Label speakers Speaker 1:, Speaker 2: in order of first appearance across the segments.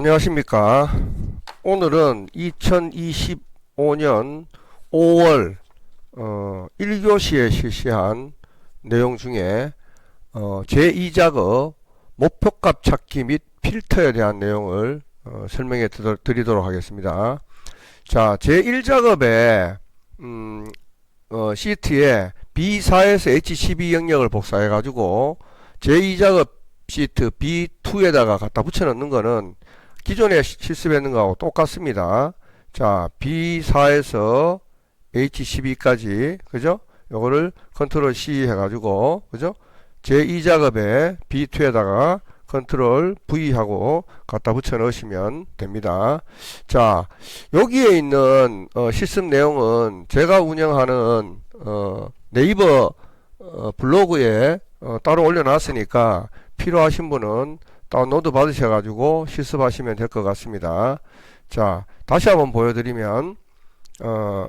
Speaker 1: 안녕하십니까. 오늘은 2025년 5월 어, 1교시에 실시한 내용 중에 어, 제2작업 목표값 찾기 및 필터에 대한 내용을 어, 설명해 드리- 드리도록 하겠습니다. 자, 제1작업에 음, 어, 시트에 B4에서 H12 영역을 복사해 가지고 제2작업 시트 B2에다가 갖다 붙여 넣는 거는 기존에 시- 실습했는 거하고 똑같습니다. 자, B4에서 H12까지, 그죠? 요거를 컨트롤 C 해가지고, 그죠? 제2 작업에 B2에다가 컨트롤 V 하고 갖다 붙여 넣으시면 됩니다. 자, 여기에 있는 어, 실습 내용은 제가 운영하는 어, 네이버 어, 블로그에 어, 따로 올려놨으니까 필요하신 분은 다운로드 받으셔가지고 실습하시면 될 것 같습니다. 자, 다시 한번 보여드리면, 어,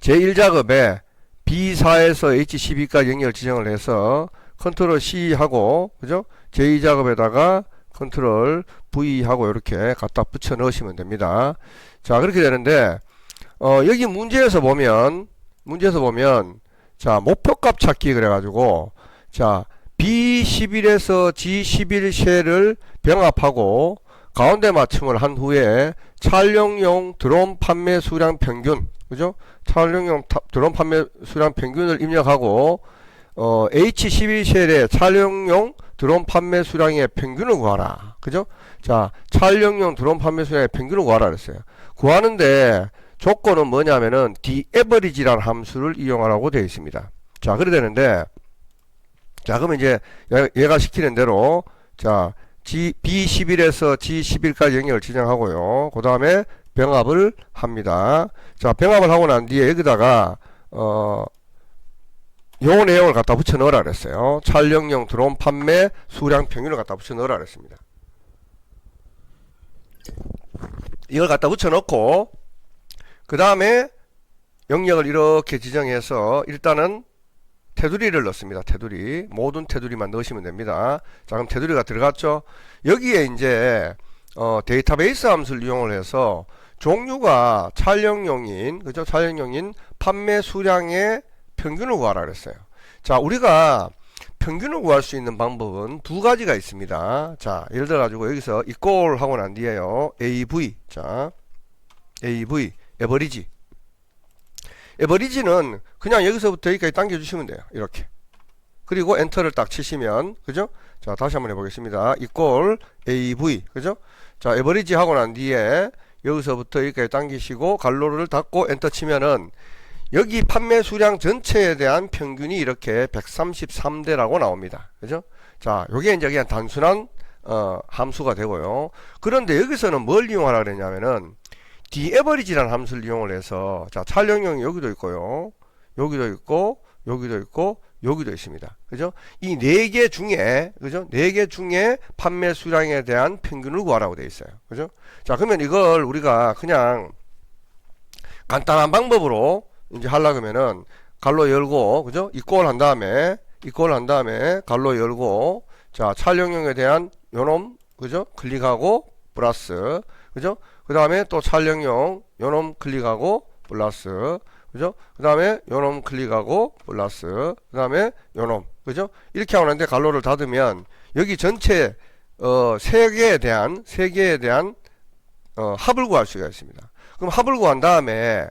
Speaker 1: 제1작업에 B4에서 H12까지 영역을 지정을 해서 컨트롤 C 하고, 그죠? 제2작업에다가 컨트롤 V 하고 이렇게 갖다 붙여 넣으시면 됩니다. 자, 그렇게 되는데, 어, 여기 문제에서 보면, 문제에서 보면, 자, 목표값 찾기 그래가지고, 자, B11에서 G11 쉘을 병합하고 가운데 맞춤을 한 후에 촬영용 드론 판매 수량 평균, 그죠? 촬영용 타- 드론 판매 수량 평균을 입력하고 어, H11 쉘의 촬영용 드론 판매 수량의 평균을 구하라. 그죠? 자, 촬영용 드론 판매 수량의 평균을 구하라 그랬어요. 구하는데 조건은 뭐냐면은 dAverage라는 함수를 이용하라고 되어 있습니다. 자, 그래 되는데 자, 그러면 이제 얘- 얘가 시키는 대로 자, G, B11에서 G11까지 영역을 지정하고요. 그 다음에 병합을 합니다. 자, 병합을 하고 난 뒤에 여기다가 어, 요 내용을 갖다 붙여 넣으라 그랬어요. 촬영용 드론 판매 수량 평균을 갖다 붙여 넣으라 그랬습니다. 이걸 갖다 붙여 넣고 그 다음에 영역을 이렇게 지정해서 일단은 테두리를 넣습니다. 테두리. 모든 테두리만 넣으시면 됩니다. 자, 그럼 테두리가 들어갔죠? 여기에 이제, 어, 데이터베이스 함수를 이용을 해서 종류가 촬영용인, 그죠? 촬영용인 판매 수량의 평균을 구하라 그랬어요. 자, 우리가 평균을 구할 수 있는 방법은 두 가지가 있습니다. 자, 예를 들어 가지고 여기서 equal 하고 난 뒤에요. AV. 자, AV. 에버리지. 에버리지는 그냥 여기서부터 여기까지 당겨주시면 돼요. 이렇게. 그리고 엔터를 딱 치시면, 그죠? 자, 다시 한번 해보겠습니다. equal AV. 그죠? 자, 에버리지 하고 난 뒤에 여기서부터 여기까지 당기시고 갈로를 닫고 엔터 치면은 여기 판매 수량 전체에 대한 평균이 이렇게 133대라고 나옵니다. 그죠? 자, 요게 이제 그냥 단순한 어, 함수가 되고요. 그런데 여기서는 뭘 이용하라 그랬냐면은 dAverage라는 함수를 이용을 해서 자 촬영용이 여기도 있고요. 여기도 있고 여기도 있고 여기도 있습니다. 그죠? 이 네 개 중에 그죠? 네 개 중에 판매 수량에 대한 평균을 구하라고 되어 있어요. 그죠? 자 그러면 이걸 우리가 그냥 간단한 방법으로 이제 하려 그러면은 갈로 열고 그죠? 이꼴 한 다음에 이꼴 한 다음에 갈로 열고 자 촬영용에 대한 요놈 그죠? 클릭하고 플러스 그죠 그 다음에 또 촬영용 요놈 클릭하고 플러스 그죠? 그 다음에 요놈 클릭하고 플러스 그 다음에 요놈 그죠? 이렇게 하는데 갈로를 닫으면 여기 전체 어 세 개에 대한 세 개에 대한 어 합을 구할 수가 있습니다. 그럼 합을 구한 다음에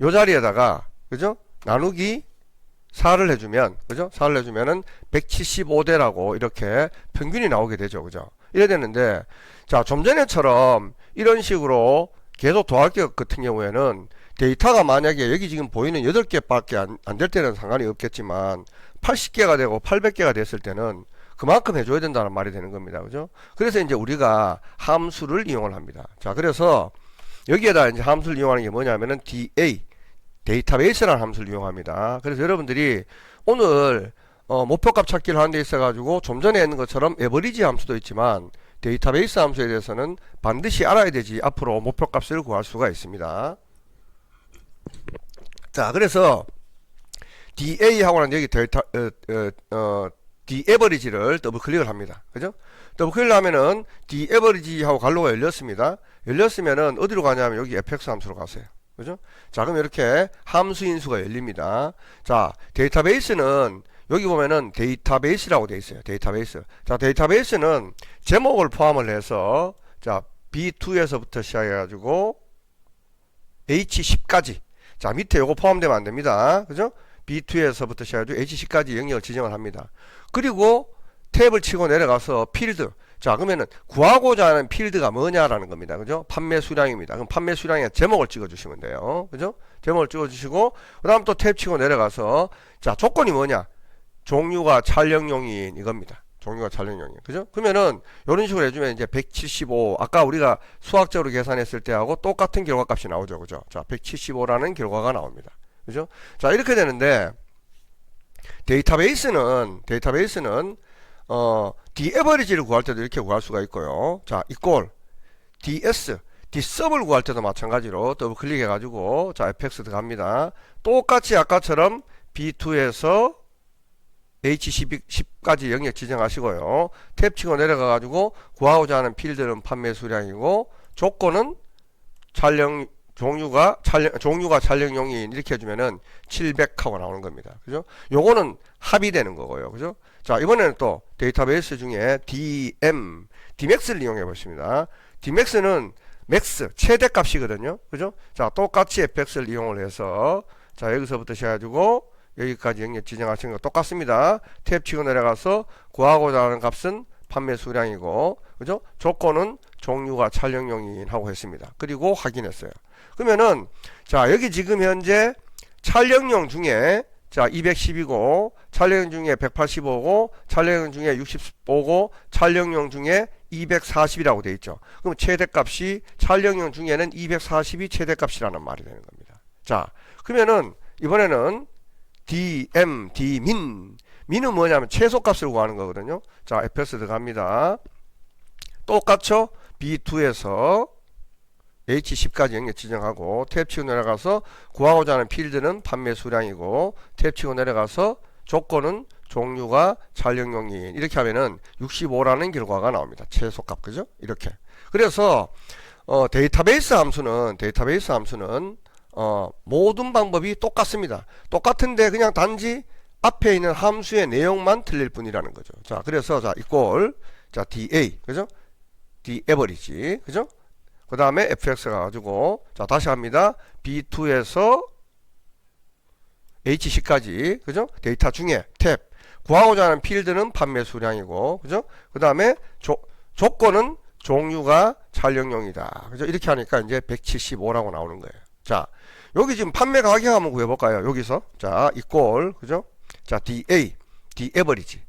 Speaker 1: 요 자리에다가 그죠? 나누기 4를 해주면 그죠? 4를 해주면은 175대라고 이렇게 평균이 나오게 되죠 그죠? 이래 되는데 자 좀 전에처럼 이런 식으로 계속 것 같은 경우에는 데이터가 만약에 여기 지금 보이는 8개밖에 안 될 때는 상관이 없겠지만 80개가 되고 800개가 됐을 때는 그만큼 해줘야 된다는 말이 되는 겁니다. 그죠? 그래서 이제 우리가 함수를 이용을 합니다. 자, 그래서 여기에다 이제 함수를 이용하는 게 뭐냐면은 DA, 데이터베이스라는 함수를 이용합니다. 그래서 여러분들이 오늘 어, 목표값 찾기를 하는 데 있어가지고 좀 전에 했는 것처럼 에버리지 함수도 있지만 데이터베이스 함수에 대해서는 반드시 알아야 되지 앞으로 목표값을 구할 수가 있습니다. 자, 그래서 DA 하고는 여기 데이터 어, 어, 어, D 에버리지를 더블 클릭을 합니다. 그죠? 더블 클릭을 하면은 D 에버리지하고 갈로가 열렸습니다. 열렸으면은 어디로 가냐면 여기 fx 함수로 가세요. 그죠? 자, 그럼 이렇게 함수 인수가 열립니다. 자, 데이터베이스는 여기 보면은 데이터베이스라고 되어 있어요. 데이터베이스. 자, 데이터베이스는 제목을 포함을 해서 자, B2에서부터 시작해 가지고 H10까지. 자, 밑에 요거 포함되면 안 됩니다. 그죠? B2에서부터 시작해 가지고 H10까지 영역을 지정을 합니다. 그리고 탭을 치고 내려가서 필드. 자, 그러면은 구하고자 하는 필드가 뭐냐라는 겁니다. 그죠? 판매 수량입니다. 그럼 판매 수량의 제목을 찍어 주시면 돼요. 그죠? 제목을 찍어 주시고 그 다음 또 탭 치고 내려가서 자, 조건이 뭐냐? 종류가 촬영용인 이겁니다. 종류가 촬영용인. 그죠? 그러면은 이런 식으로 해주면 이제 175 아까 우리가 수학적으로 계산했을 때하고 똑같은 결과 값이 나오죠. 그죠? 자, 175라는 결과가 나옵니다. 그죠? 자, 이렇게 되는데 데이터베이스는 데이터베이스는 어, 디에버리지를 구할 때도 이렇게 구할 수가 있고요. 자, 이꼴 ds dsub을 구할 때도 마찬가지로 더블 클릭해 가지고 자, fx 들어갑니다. 똑같이 아까처럼 b2에서 H10까지 영역 지정하시고요. 탭 치고 내려가 가지고 구하고자 하는 필드는 판매 수량이고 조건은 촬영 종류가 촬영 종류가 촬영용인 이렇게 해주면은 700하고 나오는 겁니다. 그죠? 요거는 합의되는 거고요. 그죠? 자 이번에는 또 데이터베이스 중에 DM Dmax를 이용해 보십니다. Dmax는 맥스 최대 값이거든요. 그죠? 자 똑같이 fx를 이용을 해서 자 여기서부터 시작해가지고 여기까지 영역 지정하시는 거 똑같습니다. 탭 치고 내려가서 구하고자 하는 값은 판매 수량이고 그죠? 조건은 종류가 촬영용인 하고 했습니다. 그리고 확인했어요. 그러면은 자 여기 지금 현재 촬영용 중에 자 210이고 촬영용 중에 185고 촬영용 중에 65고 촬영용 중에 240이라고 돼 있죠. 그럼 최대값이 촬영용 중에는 240이 최대값이라는 말이 되는 겁니다. 자 그러면은 이번에는 DM, Dmin 민은 뭐냐면 최소값을 구하는 거거든요. 자 fs 들어갑니다. 똑같죠? B2에서 H10까지 영역 지정하고 탭 치고 내려가서 구하고자 하는 필드는 판매 수량이고 탭 치고 내려가서 조건은 종류가 촬영용인 이렇게 하면은 65라는 결과가 나옵니다. 최소값 그죠? 이렇게. 그래서 어, 데이터베이스 함수는 데이터베이스 함수는 어, 모든 방법이 똑같습니다. 똑같은데 그냥 단지 앞에 있는 함수의 내용만 틀릴 뿐이라는 거죠. 자, 그래서 자, 이꼴 자, DA 그죠? D average 그죠? 그 다음에 fx가 가지고 자 다시 합니다. B2에서 H10까지 그죠? 데이터 중에 탭 구하고자 하는 필드는 판매 수량이고 그죠? 그 다음에 조건은 종류가 촬영용이다. 그죠? 이렇게 하니까 이제 175라고 나오는 거예요. 자 여기 지금 판매 가격 한번 구해볼까요? 여기서 자 이꼴 그죠? 자 DA D average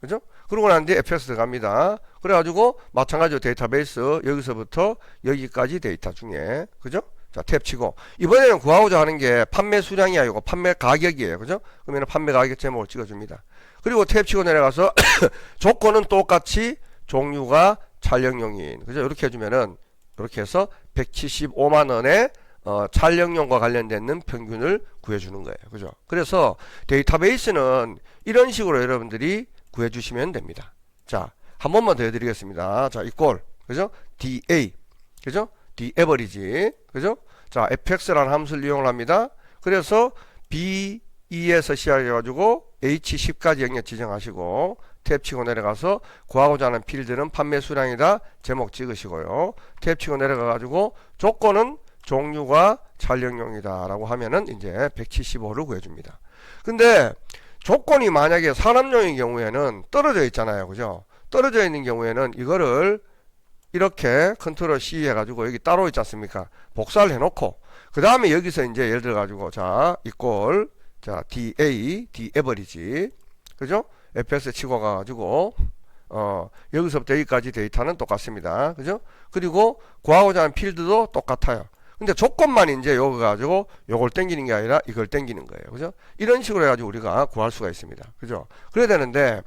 Speaker 1: 그죠? 그러고 난 뒤에 fx 들어갑니다. 그래가지고 마찬가지로 데이터베이스 여기서부터 여기까지 데이터 중에 그죠? 자 탭 치고 이번에는 구하고자 하는 게 판매 수량이 아니고 판매 가격이에요. 그죠? 그러면 판매 가격 제목을 찍어줍니다. 그리고 탭 치고 내려가서 조건은 똑같이 종류가 촬영용인 그죠? 이렇게 해주면은 이렇게 해서 175만 원의 어, 촬영용과 관련된 평균을 구해주는 거예요. 그죠? 그래서 데이터베이스는 이런 식으로 여러분들이 구해주시면 됩니다. 자, 한 번만 더 해드리겠습니다. 자, 이꼴, 그죠? DA, 그죠? D average, 그죠? 자, fx라는 함수를 이용을 합니다. 그래서 B2에서 시작해가지고 H10까지 영역 지정하시고 탭 치고 내려가서 구하고자 하는 필드는 판매 수량이다. 제목 찍으시고요. 탭 치고 내려가가지고 조건은 종류가 촬영용이다. 라고 하면은 이제 175를 구해줍니다. 근데 조건이 만약에 산업용인 경우에는 떨어져 있잖아요. 그죠? 떨어져 있는 경우에는 이거를 이렇게 컨트롤 C 해가지고 여기 따로 있지 않습니까? 복사를 해놓고 그 다음에 여기서 이제 예를 들어 가지고 자 이꼴 자 DA D average 그죠? fs 치고 가가지고 어 여기서부터 여기까지 데이터는 똑같습니다. 그죠? 그리고 구하고자 하는 필드도 똑같아요. 근데 조건만 이제 요거 가지고 요걸 땡기는 게 아니라 이걸 땡기는 거예요. 그죠? 이런 식으로 해가지고 우리가 구할 수가 있습니다. 그죠? 그래야 되는데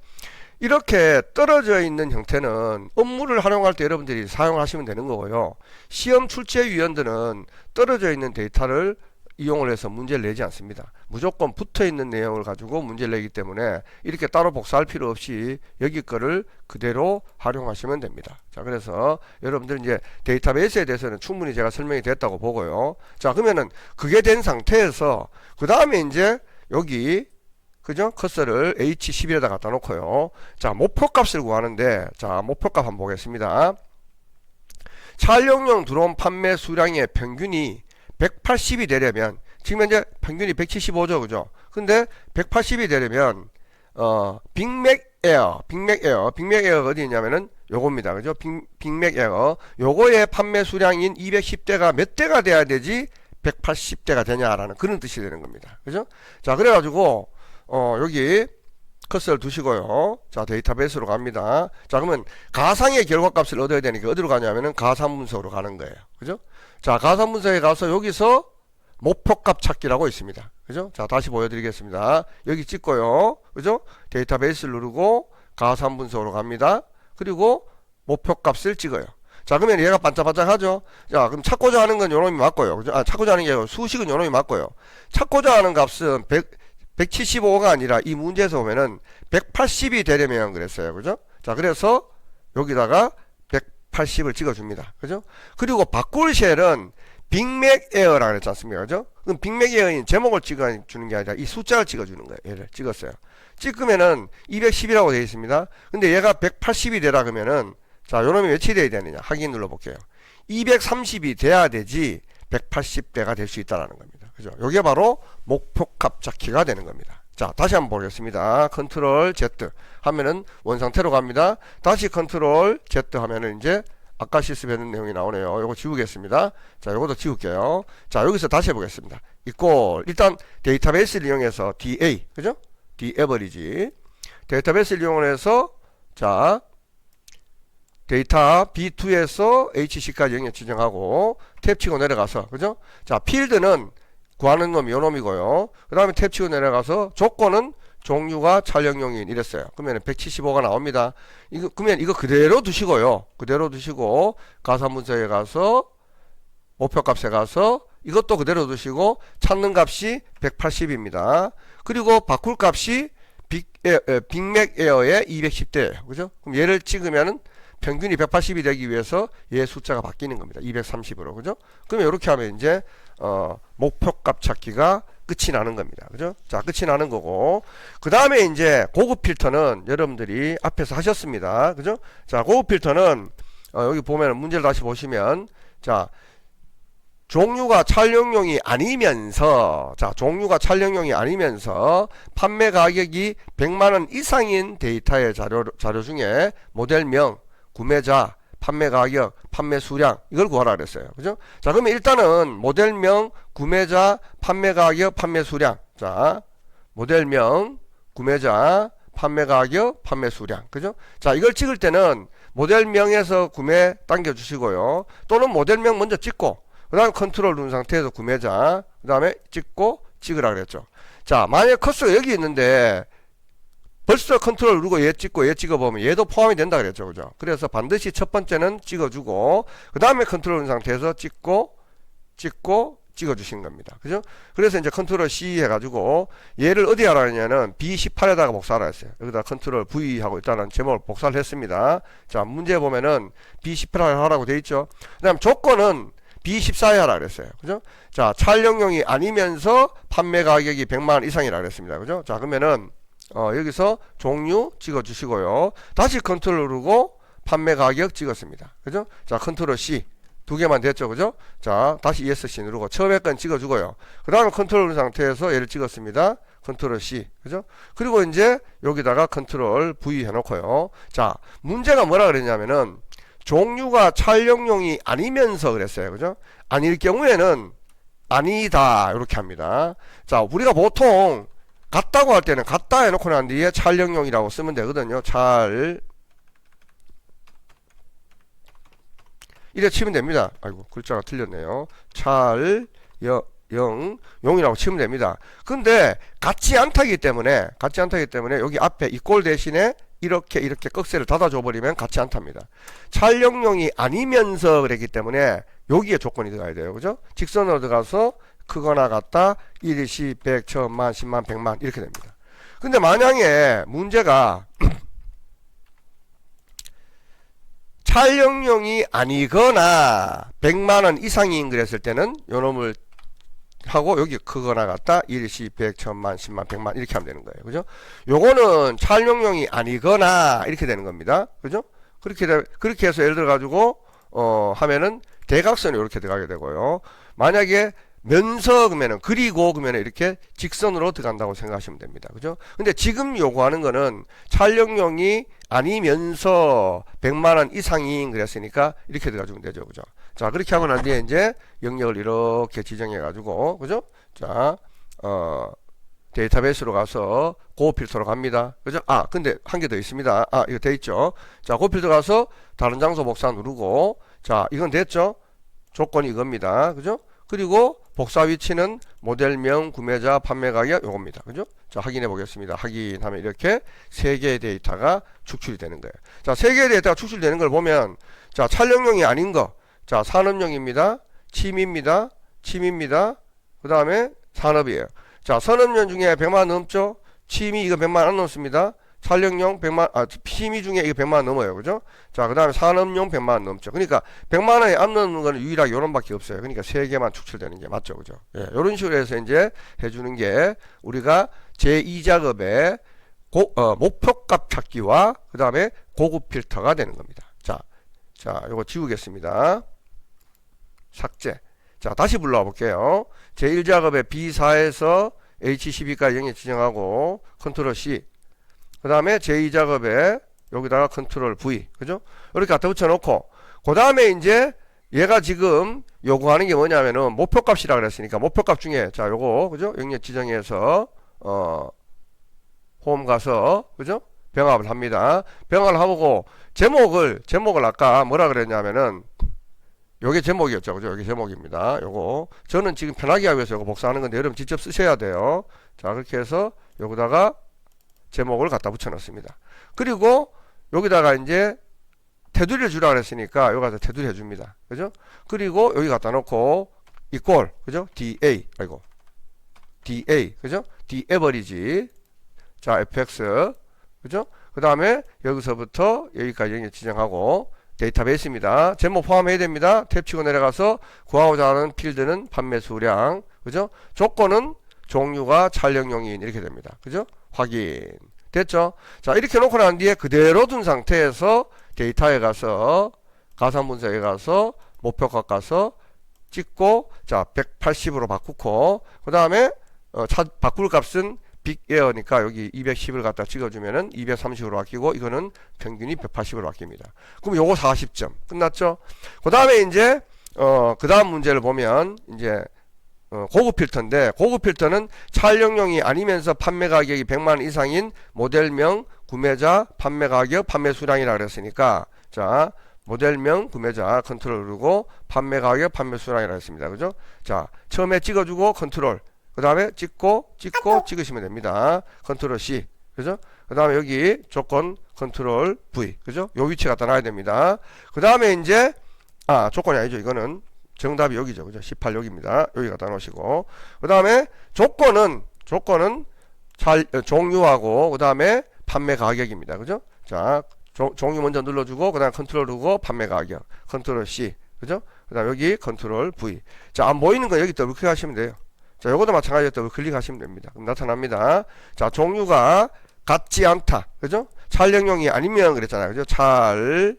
Speaker 1: 이렇게 떨어져 있는 형태는 업무를 활용할 때 여러분들이 사용하시면 되는 거고요. 시험 출제 위원들은 떨어져 있는 데이터를 이용을 해서 문제를 내지 않습니다. 무조건 붙어 있는 내용을 가지고 문제를 내기 때문에 이렇게 따로 복사할 필요 없이 여기 거를 그대로 활용하시면 됩니다. 자, 그래서 여러분들 이제 데이터베이스에 대해서는 충분히 제가 설명이 됐다고 보고요. 자, 그러면은 그게 된 상태에서 그 다음에 이제 여기 그죠? 커서를 H11에다 갖다 놓고요. 자, 목표값을 구하는데 자, 목표값 한번 보겠습니다. 촬영용 드론 판매 수량의 평균이 180이 되려면 지금 현재 평균이 175죠, 그죠? 근데 180이 되려면 어 빅맥 에어, 빅맥 에어, 빅맥 에어가 어디 있냐면은 요겁니다, 그죠? 빅, 빅맥 에어 요거의 판매 수량인 210대가 몇 대가 돼야 되지 180대가 되냐라는 그런 뜻이 되는 겁니다, 그죠? 자, 그래가지고 어 여기 커서를 두시고요. 자, 데이터베이스로 갑니다. 자, 그러면 가상의 결과값을 얻어야 되니까 어디로 가냐면은 가상문서로 가는 거예요. 그죠? 자, 가상문서에 가서 여기서 목표값 찾기라고 있습니다. 그죠? 자, 다시 보여드리겠습니다. 여기 찍고요. 그죠? 데이터베이스를 누르고 가상문서로 갑니다. 그리고 목표값을 찍어요. 자, 그러면 얘가 반짝반짝하죠? 자, 그럼 찾고자 하는 건 요놈이 맞고요. 그죠? 아, 찾고자 하는 게 수식은 요놈이 맞고요. 찾고자 하는 값은 100, 175가 아니라 이 문제에서 보면은 180이 되려면 그랬어요. 그죠? 자, 그래서 여기다가 180을 찍어줍니다. 그죠? 그리고 바꿀 쉘은 빅맥 에어라 그랬지 않습니까? 그죠? 그럼 빅맥 에어인 제목을 찍어주는 게 아니라 이 숫자를 찍어주는 거예요. 얘를 찍었어요. 찍으면은 210이라고 되어 있습니다. 근데 얘가 180이 되라 그러면은 자, 요놈이 몇이 돼야 되느냐? 확인 눌러볼게요. 230이 돼야 되지 180대가 될 수 있다라는 겁니다. 그죠? 요게 바로 목표값 찾기가 되는 겁니다. 자, 다시 한번 보겠습니다. 컨트롤 Z 하면은 원상태로 갑니다. 다시 컨트롤 Z 하면은 이제 아까 실습했는 내용이 나오네요. 요거 지우겠습니다. 자, 요것도 지울게요. 자, 여기서 다시 해보겠습니다. 이꼴 일단 데이터베이스를 이용해서 DA, 그죠? D 에버리지. 데이터베이스를 이용해서 자, 데이터 B2에서 HC까지 영역 지정하고 탭 치고 내려가서 그죠? 자 필드는 구하는 놈이 요 놈이고요. 그 다음에 탭 치고 내려가서 조건은 종류가 촬영용인 이랬어요. 그러면 175가 나옵니다. 이거 그러면 이거 그대로 두시고요. 그대로 두시고 가산문서에 가서 목표값에 가서 이것도 그대로 두시고 찾는 값이 180입니다. 그리고 바꿀 값이 빅, 에, 에, 빅맥 에어의 210대예요. 그죠? 그럼 얘를 찍으면은 평균이 180이 되기 위해서 얘 숫자가 바뀌는 겁니다. 230으로. 그죠? 그러면 이렇게 하면 이제 어, 목표값 찾기가 끝이 나는 겁니다. 그죠? 자, 끝이 나는 거고. 그 다음에 이제 고급 필터는 여러분들이 앞에서 하셨습니다. 그죠? 자, 고급 필터는 어, 여기 보면 문제를 다시 보시면 자, 종류가 촬영용이 아니면서 자 종류가 촬영용이 아니면서 판매 가격이 100만원 이상인 데이터의 자료, 자료 중에 모델명 구매자 판매 가격 판매 수량 이걸 구하라 그랬어요. 그죠? 자 그러면 일단은 모델명 구매자 판매 가격 판매 수량. 자 모델명 구매자 판매 가격 판매 수량. 그죠? 자 이걸 찍을 때는 모델명에서 구매 당겨 주시고요. 또는 모델명 먼저 찍고 그 다음에 컨트롤 누른 상태에서 구매자 그 다음에 찍고 찍으라 그랬죠. 자 만약 커스가 여기 있는데 벌써 컨트롤 누르고 얘 찍고 얘 찍어보면 얘도 포함이 된다 그랬죠 그죠 그래서 반드시 첫 번째는 찍어주고 그 다음에 컨트롤 상태에서 찍고 찍고 찍어주신 겁니다 그죠 그래서 이제 컨트롤 C 해가지고 얘를 어디 하라 했냐면 B18에다가 복사하라 했어요 여기다 컨트롤 V 하고 일단은 제목을 복사를 했습니다 자 문제 보면은 B18 하라고 돼 있죠 그 다음 조건은 B14에 하라 그랬어요. 그죠? 자, 촬영용이 아니면서 판매 가격이 100만 이상이라 그랬습니다. 그죠? 자, 그러면은 어, 여기서 종류 찍어 주시고요. 다시 컨트롤 누르고 판매 가격 찍었습니다. 그죠? 자, 컨트롤 C 두 개만 됐죠. 그죠? 자, 다시 ESC 누르고 처음에 건 찍어 주고요. 그 다음에 컨트롤 누른 상태에서 얘를 찍었습니다. 컨트롤 C. 그죠? 그리고 이제 여기다가 컨트롤 V 해 놓고요. 자, 문제가 뭐라 그랬냐면은 종류가 촬영용이 아니면서 그랬어요. 그죠? 아닐 경우에는 아니다. 이렇게 합니다. 자, 우리가 보통 같다고 할 때는 같다 해놓고 난 뒤에 촬영용이라고 쓰면 되거든요. 잘 이래 치면 됩니다. 아이고 글자가 틀렸네요. 잘 여, 영, 용이라고 치면 됩니다. 근데 같지 않다기 때문에 같지 않다기 때문에 여기 앞에 이꼴 대신에 이렇게 이렇게 꺽쇠를 닫아줘 버리면 같지 않답니다. 촬영용이 아니면서 그랬기 때문에 여기에 조건이 들어가야 돼요. 그죠? 직선으로 들어가서 크거나 같다 1, 10, 100, 1000만, 10만, 100만 이렇게 됩니다. 근데 만약에 문제가 촬영용이 아니거나 100만원 이상인 그랬을 때는 요 놈을 하고 여기 크거나 같다 1, 10, 100, 1000만, 10만, 100만 이렇게 하면 되는 거예요. 그죠? 요거는 촬영용이 아니거나 이렇게 되는 겁니다. 그죠? 그렇게 되, 그렇게 해서 예를 들어 가지고 어 하면은 대각선이 이렇게 들어가게 되고요. 만약에 면서 그러면은 그리고 그러면은 이렇게 직선으로 들어간다고 생각하시면 됩니다. 그죠? 근데 지금 요구하는 거는 촬영용이 아니면서 100만 원 이상인 그랬으니까 이렇게 들어가 주면 되죠. 그죠? 자, 그렇게 하고 난 뒤에 이제 영역을 이렇게 지정해 가지고 그죠? 자, 어 데이터베이스로 가서 고 필터로 갑니다. 그죠? 아, 근데 한 개 더 있습니다. 아, 이거 돼 있죠. 자, 고 필터 가서 다른 장소 복사 누르고 자, 이건 됐죠? 조건이 이겁니다. 그죠? 그리고 복사 위치는 모델명, 구매자, 판매 가격 요겁니다. 그죠? 자, 확인해 보겠습니다. 확인하면 이렇게 세 개의 데이터가 축출이 되는 거예요. 자, 세 개의 데이터가 축출되는 걸 보면 자, 촬영용이 아닌 거. 자, 산업용입니다. 침입니다. 침입니다. 그다음에 산업이에요. 자, 산업용 중에 100만 넘죠? 침이 이거 100만 안 넘습니다. 촬영용 100만 아 침이 중에 이거 100만 넘어요. 그죠? 자, 그다음에 산업용 100만 넘죠. 그러니까 100만 원에 안 넘는 거는 유일하게 요런 밖에 없어요. 그러니까 세 개만 축출되는 게 맞죠. 그죠? 예. 요런 식으로 해서 이제 해 주는 게 우리가 제2 작업의 고, 어, 목표값 찾기와 그다음에 고급 필터가 되는 겁니다. 자. 자, 요거 지우겠습니다. 삭제. 자, 다시 불러와 볼게요. 제1작업의 B4에서 H12까지 영역 지정하고 컨트롤 C. 그 다음에 제2작업에 여기다가 컨트롤 V. 그죠? 이렇게 갖다 붙여놓고 그 다음에 이제 얘가 지금 요구하는 게 뭐냐면은 목표값이라 그랬으니까 목표값 중에 자 요거 그죠? 영역 지정해서 어 홈 가서 그죠? 병합을 합니다. 병합을 하고 제목을 제목을 아까 뭐라 그랬냐면은 요게 제목이었죠. 그죠? 요게 제목입니다. 요거. 저는 지금 편하게 하기 위해서 요거 복사하는 건데 여러분 직접 쓰셔야 돼요. 자, 그렇게 해서 여기다가 제목을 갖다 붙여 넣습니다. 그리고 여기다가 이제 테두리를 주라 그랬으니까 여기 가서 테두리 해줍니다. 그죠? 그리고 여기 갖다 놓고 이꼴 그죠? DA 아이고 DA 그죠? D 에버리지 자 fx 그죠? 그 다음에 여기서부터 여기까지 영역 지정하고 데이터베이스입니다. 제목 포함해야 됩니다. 탭 치고 내려가서 구하고자 하는 필드는 판매 수량 그죠? 조건은 종류가 촬영용인 이렇게 됩니다. 그죠? 확인 됐죠? 자 이렇게 놓고 난 뒤에 그대로 둔 상태에서 데이터에 가서 가상 분석에 가서 목표값 가서 찍고 자 180으로 바꾸고 그 다음에 어, 차, 바꿀 값은 빅에어니까 여기 210을 갖다 찍어주면은 230으로 바뀌고 이거는 평균이 180으로 바뀝니다. 그럼 요거 40점 끝났죠? 그 다음에 이제 어, 그 다음 문제를 보면 이제 어, 고급 필터인데 고급 필터는 촬영용이 아니면서 판매 가격이 100만 이상인 모델명 구매자 판매 가격 판매 수량이라 그랬으니까 자 모델명 구매자 컨트롤 누르고 판매 가격 판매 수량이라 했습니다. 그죠? 자 처음에 찍어주고 컨트롤 그 다음에 찍고 찍고 찍으시면 됩니다. 컨트롤 C 그죠? 그 다음에 여기 조건 컨트롤 V 그죠? 요 위치 갖다 놔야 됩니다. 그 다음에 이제 아 조건이 아니죠. 이거는 정답이 여기죠. 그죠? 18 여기입니다. 여기 갖다 놓으시고. 그 다음에 조건은, 조건은 잘, 어, 종류하고, 그 다음에 판매 가격입니다. 그죠? 자, 조, 종류 먼저 눌러주고, 그 다음에 컨트롤 누르고, 판매 가격. 컨트롤 C. 그죠? 그 다음 여기 컨트롤 V. 자, 안 보이는 거 여기 더블 클릭하시면 돼요. 자, 요것도 마찬가지로 더블 클릭하시면 됩니다. 그럼 나타납니다. 자, 종류가 같지 않다. 그죠? 촬영용이 아니면 그랬잖아요. 그죠? 찰,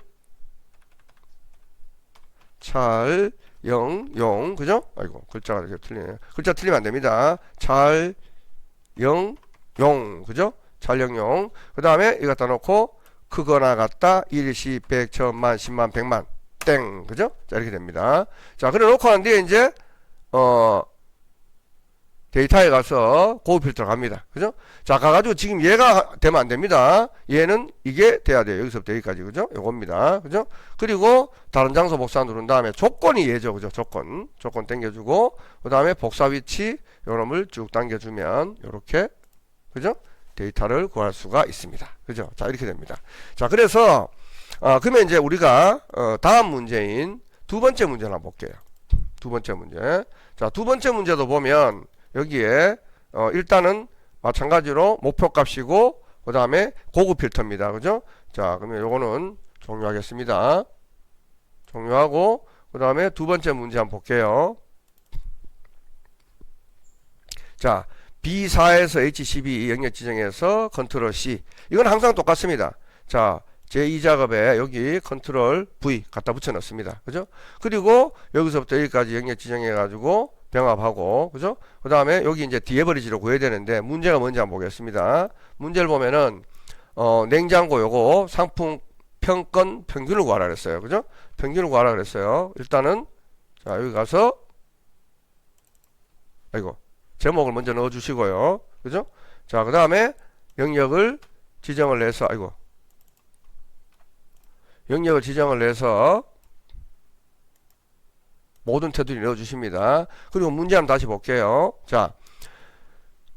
Speaker 1: 찰, 영, 용, 그죠? 아이고, 글자가 이렇게 틀리네요. 글자 틀리면 안 됩니다. 잘, 영, 용, 그죠? 잘, 영, 용. 그 다음에 이거 갖다 놓고, 크거나 같다, 일시, 백, 천만, 십만, 백만, 땡, 그죠? 자, 이렇게 됩니다. 자, 그래 놓고 난 뒤에 이제, 어, 데이터에 가서 고급 필터 갑니다. 그죠? 자, 가가지고 지금 얘가 되면 안 됩니다. 얘는 이게 돼야 돼요. 여기서부터 여기까지. 그죠? 요겁니다. 그죠? 그리고 다른 장소 복사 누른 다음에 조건이 얘죠. 그죠? 조건. 조건 당겨주고, 그 다음에 복사 위치, 요놈을 쭉 당겨주면, 요렇게. 그죠? 데이터를 구할 수가 있습니다. 그죠? 자, 이렇게 됩니다. 자, 그래서, 어, 그러면 이제 우리가, 어, 다음 문제인 두 번째 문제를 한번 볼게요. 두 번째 문제. 자, 두 번째 문제도 보면 여기에 어, 일단은 마찬가지로 목표 값이고 그 다음에 고급 필터입니다. 그죠? 자, 그러면 요거는 종료하겠습니다. 종료하고 그 다음에 두 번째 문제 한번 볼게요. 자, B4에서 H12 영역 지정해서 컨트롤 C. 이건 항상 똑같습니다. 자, 제2작업에 여기 컨트롤 V 갖다 붙여 넣습니다. 그죠? 그리고 여기서부터 여기까지 영역 지정해 가지고 병합하고 그죠? 그 다음에 여기 이제 디에버리지로 구해야 되는데 문제가 뭔지 한번 보겠습니다. 문제를 보면은 어, 냉장고 요거 상품 평건 평균을 구하라 그랬어요. 그죠? 평균을 구하라 그랬어요. 일단은 자, 여기 가서 아이고. 제목을 먼저 넣어 주시고요. 그죠? 자, 그 다음에 영역을 지정을 해서 아이고. 영역을 지정을 해서 모든 테두리 넣어 주십니다. 그리고 문제 한번 다시 볼게요. 자.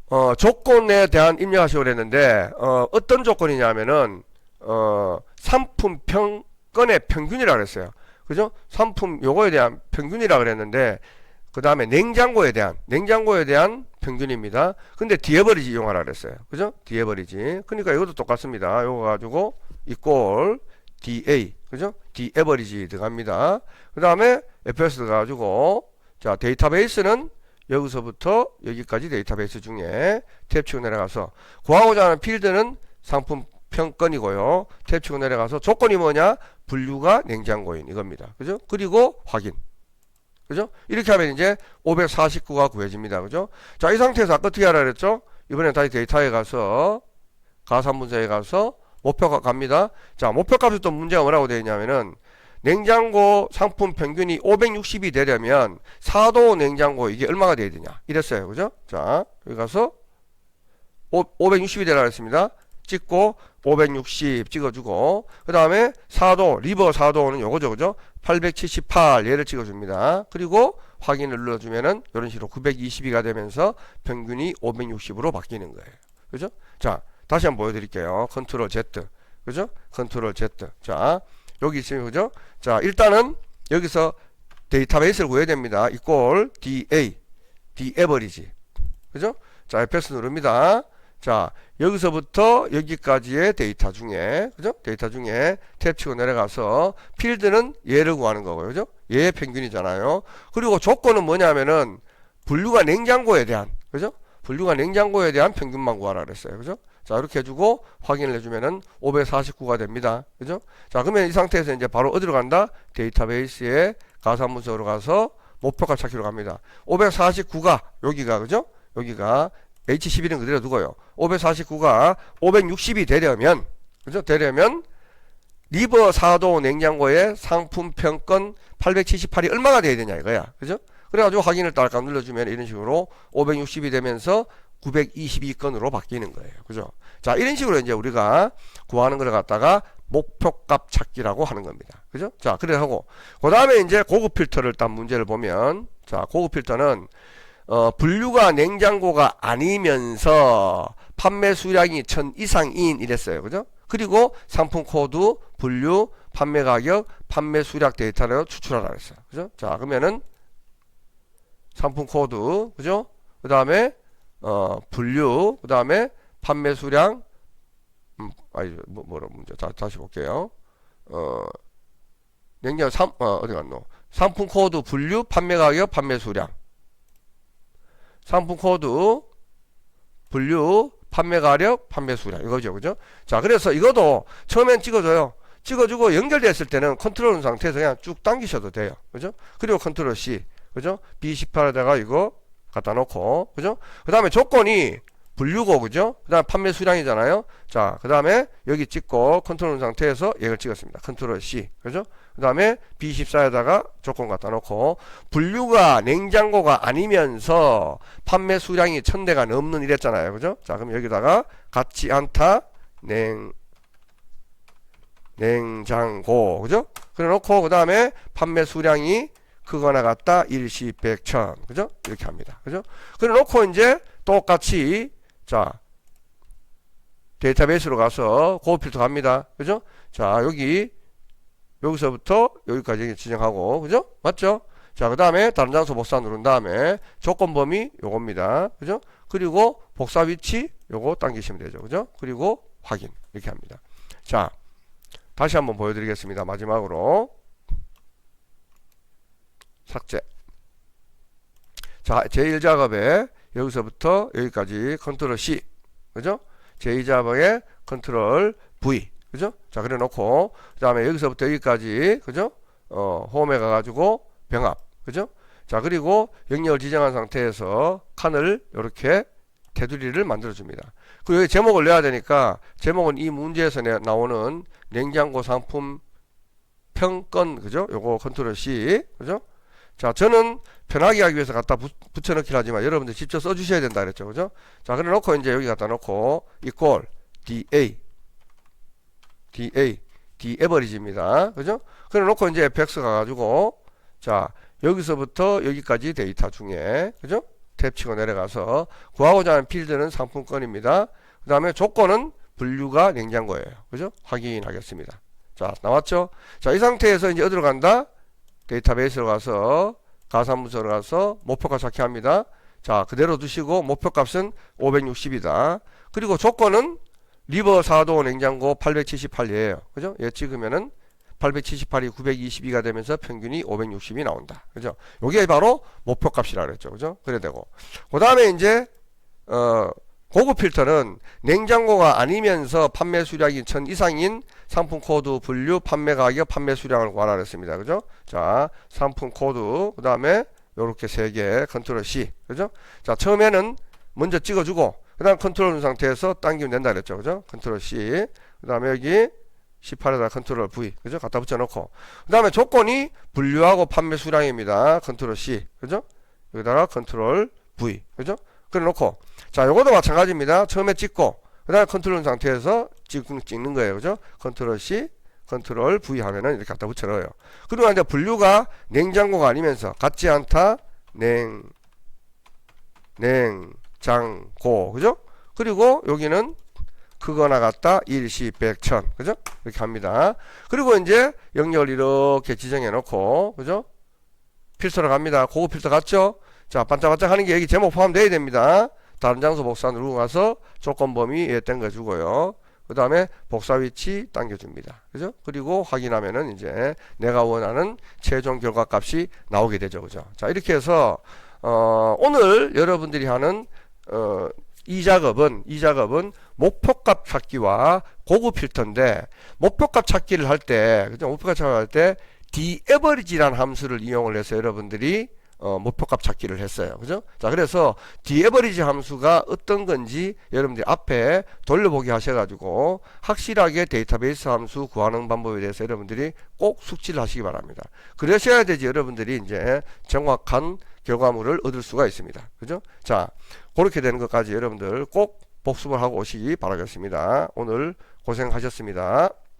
Speaker 1: 어, 조건에 대한 입력하시고 그랬는데 어, 어떤 조건이냐면은 어, 상품 평 건의 평균이라 그랬어요. 그죠? 상품 요거에 대한 평균이라 그랬는데 그 다음에 냉장고에 대한 냉장고에 대한 평균입니다. 근데 디에버리지 이용하라 그랬어요. 그죠? 디에버리지. 그러니까 이것도 똑같습니다. 요거 가지고 이꼴 DA 그죠? 디에버리지 들어갑니다. 그 다음에 FS 들어가지고 자 데이터베이스는 여기서부터 여기까지 데이터베이스 중에 탭 치고 내려가서 구하고자 하는 필드는 상품 평건이고요. 탭 치고 내려가서 조건이 뭐냐? 분류가 냉장고인 이겁니다. 그죠? 그리고 확인. 그죠? 이렇게 하면 이제 549가 구해집니다. 그죠? 자, 이 상태에서 아까 어떻게 하라 그랬죠? 이번엔 다시 데이터에 가서 가산분석에 가서 목표값 갑니다. 자, 목표값이 또 문제가 뭐라고 되어 있냐면은 냉장고 상품 평균이 560이 되려면 4도 냉장고 이게 얼마가 돼야 되냐? 이랬어요. 그죠? 자, 여기 가서 560이 되라 그랬습니다. 찍고 560 찍어주고 그 다음에 4도 리버 4도는 요거죠 그죠 878 얘를 찍어줍니다 그리고 확인을 눌러주면은 이런 식으로 922가 되면서 평균이 560으로 바뀌는 거예요 그죠 자 다시 한번 보여드릴게요 컨트롤 Z 그죠 컨트롤 Z 자 여기 있으면 그죠 자 일단은 여기서 데이터베이스를 구해야 됩니다 이꼴 DA D 에버리지 그죠 자 FS 누릅니다 자, 여기서부터 여기까지의 데이터 중에, 그죠? 데이터 중에 탭 치고 내려가서 필드는 얘를 구하는 거고요. 그죠? 얘의 평균이잖아요. 그리고 조건은 뭐냐면은 분류가 냉장고에 대한, 그죠? 분류가 냉장고에 대한 평균만 구하라 그랬어요. 그죠? 자, 이렇게 해주고 확인을 해주면은 549가 됩니다. 그죠? 자, 그러면 이 상태에서 이제 바로 어디로 간다? 데이터베이스에 가산문서로 가서 목표값 찾기로 갑니다. 549가 여기가, 그죠? 여기가 H11은 그대로 두고요. 549가 560이 되려면 그죠? 되려면 리버 4도 냉장고의 상품 평건 878이 얼마가 돼야 되냐 이거야. 그죠? 그래가지고 확인을 딸깍 눌러주면 이런 식으로 560이 되면서 922건으로 바뀌는 거예요. 그죠? 자, 이런 식으로 이제 우리가 구하는 걸 갖다가 목표값 찾기라고 하는 겁니다. 그죠? 자, 그래 하고 그 다음에 이제 고급 필터를 딴 문제를 보면 자, 고급 필터는 어, 분류가 냉장고가 아니면서 판매 수량이 천 이상인 이랬어요. 그죠? 그리고 상품 코드, 분류, 판매 가격, 판매 수량 데이터를 추출하라 그랬어요. 그죠? 자, 그러면은 상품 코드, 그죠? 그 다음에 어, 분류, 그 다음에 판매 수량, 음, 아니, 뭐, 뭐라 문제. 자, 다시 볼게요. 어, 냉장 삼, 어, 어디 갔노? 상품 코드, 분류, 판매 가격, 판매 수량. 상품 코드, 분류, 판매 가력, 판매 수량 이거죠, 그죠? 자, 그래서 이것도 처음엔 찍어줘요. 찍어주고 연결됐을 때는 컨트롤 상태에서 그냥 쭉 당기셔도 돼요, 그죠? 그리고 컨트롤 C, 그죠? B18에다가 이거 갖다 놓고, 그죠? 그 다음에 조건이 분류고, 그죠? 그 다음에 판매 수량이잖아요. 자, 그 다음에 여기 찍고 컨트롤 상태에서 얘를 찍었습니다. 컨트롤 C, 그죠? 그 다음에 B14에다가 조건 갖다 놓고 분류가 냉장고가 아니면서 판매 수량이 천 대가 넘는 이랬잖아요. 그죠? 자, 그럼 여기다가 같지 않다 냉 냉장고 그죠? 그래 놓고 그 다음에 판매 수량이 크거나 같다 일시 백천 그죠? 이렇게 합니다. 그죠? 그래 놓고 이제 똑같이 자 데이터베이스로 가서 고급 필터 갑니다. 그죠? 자 여기 여기서부터 여기까지 지정하고 그죠? 맞죠? 자, 그 다음에 다른 장소 복사 누른 다음에 조건 범위 요겁니다. 그죠? 그리고 복사 위치 요거 당기시면 되죠. 그죠? 그리고 확인 이렇게 합니다. 자, 다시 한번 보여드리겠습니다. 마지막으로 삭제. 자, 제1작업에 여기서부터 여기까지 컨트롤 C. 그죠? 제2작업에 컨트롤 V. 그죠? 자, 그래 놓고 그 다음에 여기서부터 여기까지 그죠? 어, 홈에 가 가지고 병합. 그죠? 자, 그리고 영역을 지정한 상태에서 칸을 이렇게 테두리를 만들어 줍니다. 그리고 여기 제목을 내야 되니까 제목은 이 문제에서 내- 나오는 냉장고 상품 평건 그죠? 요거 컨트롤 C. 그죠? 자, 저는 편하게 하기 위해서 갖다 붙, 붙여넣기를 하지만 여러분들 직접 써주셔야 된다 그랬죠. 그죠? 자, 그래 놓고 이제 여기 갖다 놓고 equal DA DA D 에버리지입니다. 그죠? 그래 놓고 이제 fx 가가지고 자, 여기서부터 여기까지 데이터 중에 그죠? 탭 치고 내려가서 구하고자 하는 필드는 상품권입니다. 그 다음에 조건은 분류가 냉장고예요. 그죠? 확인하겠습니다. 자, 나왔죠? 자, 이 상태에서 이제 어디로 간다? 데이터베이스로 가서 가산문서로 가서 목표값 찾기합니다. 자, 그대로 두시고 목표값은 560이다. 그리고 조건은 리버 4도 냉장고 878이에요. 그죠? 얘 찍으면은 878이 922가 되면서 평균이 560이 나온다. 그죠? 요게 바로 목표값이라 그랬죠. 그죠? 그래 되고. 그 다음에 이제, 어, 고급 필터는 냉장고가 아니면서 판매 수량이 1000 이상인 상품 코드 분류 판매 가격 판매 수량을 그랬습니다. 그죠? 자, 상품 코드 그 다음에 요렇게 세 개 컨트롤 C 그죠? 자, 처음에는 먼저 찍어 주고 그다음 컨트롤 상태에서 당기면 된다 그랬죠. 그죠? 컨트롤 C 그다음에 여기 18에다 컨트롤 V 그죠? 갖다 붙여 놓고 그다음에 조건이 분류하고 판매 수량입니다. 컨트롤 C 그죠? 여기다가 컨트롤 V 그죠? 그래 놓고 자, 요것도 마찬가지입니다. 처음에 찍고 그 다음에 컨트롤 누른 상태에서 찍는, 거예요. 그죠? 컨트롤 C 컨트롤 V 하면은 이렇게 갖다 붙여 넣어요. 그리고 이제 분류가 냉장고가 아니면서 같지 않다 냉 냉장고 그죠? 그리고 여기는 크거나 같다 일시 백천 그죠? 이렇게 합니다. 그리고 이제 영역을 이렇게 지정해 놓고 그죠? 필터로 갑니다. 고급 필터 갔죠? 자 반짝반짝 하는 게 여기 제목 포함되어야 됩니다. 다른 장소 복사 누르고 가서 조건 범위 예 당겨주고요. 그 다음에 복사 위치 당겨줍니다. 그죠? 그리고 확인하면은 이제 내가 원하는 최종 결과 값이 나오게 되죠. 그죠? 자, 이렇게 해서, 어, 오늘 여러분들이 하는, 어, 이 작업은, 이 작업은 목표값 찾기와 고급 필터인데, 목표값 찾기를 할 때, 그죠? 목표값 찾기를 할 때, daverage라는 함수를 이용을 해서 여러분들이 어, 목표값 찾기를 했어요. 그죠? 자, 그래서 dAverage 함수가 어떤 건지 여러분들이 앞에 돌려보기 하셔가지고 확실하게 데이터베이스 함수 구하는 방법에 대해서 여러분들이 꼭 숙지를 하시기 바랍니다. 그러셔야 되지 여러분들이 이제 정확한 결과물을 얻을 수가 있습니다. 그죠? 자, 그렇게 되는 것까지 여러분들 꼭 복습을 하고 오시기 바라겠습니다. 오늘 고생하셨습니다.